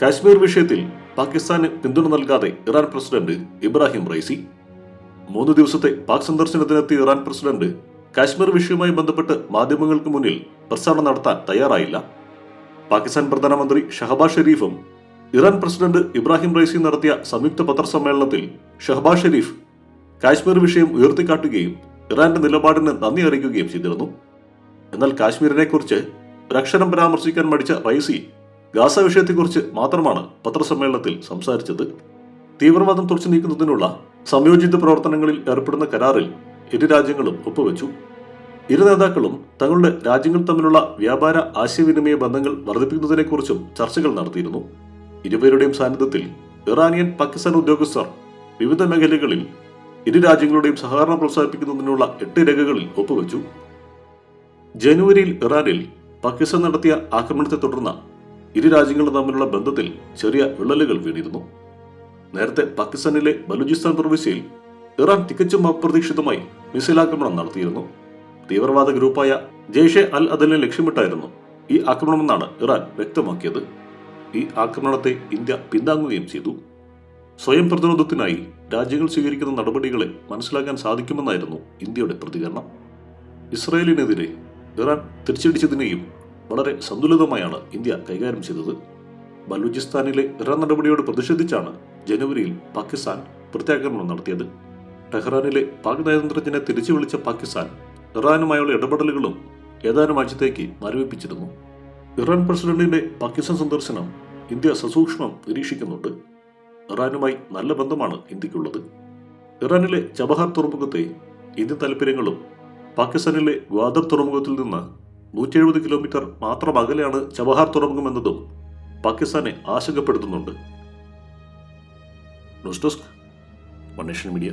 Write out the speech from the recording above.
കാശ്മീർ വിഷയത്തിൽ പാകിസ്ഥാന് പിന്തുണ നൽകാതെ ഇറാൻ പ്രസിഡന്റ് ഇബ്രാഹിം റൈസി മൂന്ന് ദിവസത്തെ പാക് സന്ദർശനത്തിനെത്തിയ ഇറാൻ പ്രസിഡന്റ് കാശ്മീർ വിഷയവുമായി ബന്ധപ്പെട്ട് മാധ്യമങ്ങൾക്ക് മുന്നിൽ പ്രസ്താവന നടത്താൻ തയ്യാറായില്ല. പാകിസ്ഥാൻ പ്രധാനമന്ത്രി ഷഹബാസ് ഷെരീഫും ഇറാൻ പ്രസിഡന്റ് ഇബ്രാഹിം റൈസി നടത്തിയ സംയുക്ത പത്രസമ്മേളനത്തിൽ ഷഹബാസ് ഷെരീഫ് കാശ്മീർ വിഷയം ഉയർത്തിക്കാട്ടുകയും ഇറാന്റെ നിലപാടിന് നന്ദി അറിയിക്കുകയും ചെയ്തിരുന്നു. എന്നാൽ കാശ്മീരിനെക്കുറിച്ച് ഒരക്ഷരം പരാമർശിക്കാൻ മടിച്ച റൈസി ഗാസ വിഷയത്തെക്കുറിച്ച് മാത്രമാണ് പത്രസമ്മേളനത്തിൽ സംസാരിച്ചത്. തീവ്രവാദം തുടച്ചു നീക്കുന്നതിനുള്ള സംയോജിത പ്രവർത്തനങ്ങളിൽ ഏർപ്പെടുന്ന കരാറിൽ ഇരു രാജ്യങ്ങളും ഒപ്പുവെച്ചു. ഇരു നേതാക്കളും തങ്ങളുടെ രാജ്യങ്ങൾ തമ്മിലുള്ള വ്യാപാര ആശയവിനിമയ ബന്ധങ്ങൾ വർദ്ധിപ്പിക്കുന്നതിനെക്കുറിച്ചും ചർച്ചകൾ നടത്തിയിരുന്നു. ഇരുവരുടെയും സാന്നിധ്യത്തിൽ ഇറാനിയൻ പാകിസ്ഥാൻ ഉദ്യോഗസ്ഥർ വിവിധ മേഖലകളിൽ ഇരു രാജ്യങ്ങളുടെയും സഹകരണം പ്രോത്സാഹിപ്പിക്കുന്നതിനുള്ള എട്ട് രേഖകളിൽ ഒപ്പുവെച്ചു. ജനുവരിയിൽ ഇറാനിൽ പാകിസ്ഥാൻ നടത്തിയ ആക്രമണത്തെ തുടർന്ന് ഇരു രാജ്യങ്ങളും തമ്മിലുള്ള ബന്ധത്തിൽ ചെറിയ വിള്ളലുകൾ വീണിരുന്നു. നേരത്തെ പാകിസ്ഥാനിലെ ബലൂചിസ്ഥാൻ പ്രവിശ്യയിൽ ഇറാൻ തികച്ചും അപ്രതീക്ഷിതമായി മിസൈൽ ആക്രമണം നടത്തിയിരുന്നു. തീവ്രവാദ ഗ്രൂപ്പായ ജെയ്ഷെ അൽ അദലിനെ ലക്ഷ്യമിട്ടായിരുന്നു ഈ ആക്രമണമെന്നാണ് ഇറാൻ വ്യക്തമാക്കിയത്. ഈ ആക്രമണത്തെ ഇന്ത്യ പിന്താങ്ങുകയും ചെയ്തു. സ്വയം പ്രതിരോധത്തിനായി രാജ്യങ്ങൾ സ്വീകരിക്കുന്ന നടപടികളെ മനസ്സിലാക്കാൻ സാധിക്കുമെന്നായിരുന്നു ഇന്ത്യയുടെ പ്രതികരണം. ഇസ്രയേലിനെതിരെ ഇറാൻ തിരിച്ചടിച്ചതിനെയും വളരെ സന്തുലിതമായാണ് ഇന്ത്യ കൈകാര്യം ചെയ്തത്. ബലൂചിസ്ഥാനിലെ ഇറാൻ നടപടിയോട് പ്രതിഷേധിച്ചാണ് ജനുവരിയിൽ പാകിസ്ഥാൻ പ്രത്യാക്രമണം നടത്തിയത്. ടെഹ്റാനിലെ പാക് നയതന്ത്രജ്ഞനെ തിരിച്ചു വിളിച്ച പാകിസ്ഥാൻ ഇറാനുമായുള്ള ഇടപെടലുകളും ഏതാനും ആഴ്ചത്തേക്ക് മരവിപ്പിച്ചിരുന്നു ഇറാൻ പ്രസിഡന്റിന്റെ പാകിസ്ഥാൻ സന്ദർശനം ഇന്ത്യ സസൂക്ഷ്മം നിരീക്ഷിക്കുന്നുണ്ട്. ഇറാനുമായി നല്ല ബന്ധമാണ് ഇന്ത്യക്കുള്ളത്. ഇറാനിലെ ചബഹാർ തുറമുഖത്തെ ഇന്ത്യൻ താല്പര്യങ്ങളും പാകിസ്ഥാനിലെ ഗ്വാദർ തുറമുഖത്തിൽ നിന്ന് നൂറ്റി എഴുപത് കിലോമീറ്റർ മാത്രം അകലെയാണ് ചബഹാർ തുറമുഖമെന്നതും പാകിസ്ഥാനെ ആശങ്കപ്പെടുത്തുന്നുണ്ട്. News desk media.